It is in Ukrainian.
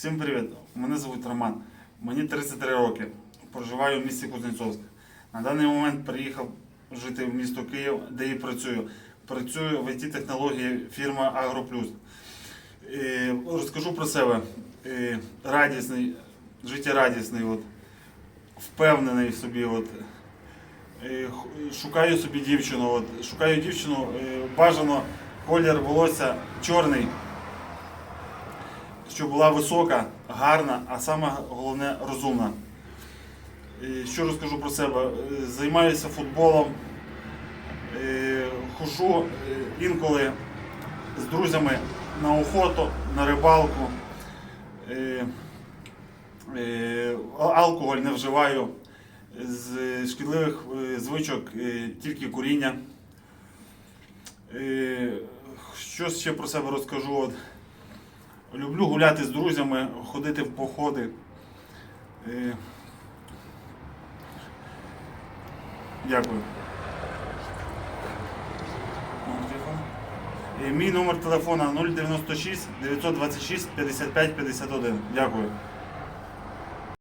Всім привіт! Мене звуть Роман. Мені 33 роки. Проживаю в місті Кузнецовськ. На даний момент приїхав жити в місто Київ, де і працюю. Працюю в it технології фірми Агроплюс. Е, Розкажу про себе. Е, Радісний, життєрадісний, от, впевнений в собі. От, Е, шукаю собі дівчину. От, шукаю дівчину, бажано колір волосся чорний щоб була висока, гарна, а саме головне розумна. І Що розкажу про себе? Е, Займаюся футболом, е, хожу е, інколи з друзями на охоту, на рибалку. Алкоголь не вживаю. З шкідливих звичок тільки куріння. Що ще про себе розкажу? Люблю гуляти з друзями, ходити в походи. Е, Дякую. Е, Мій номер телефона 096 926 55 51. Дякую.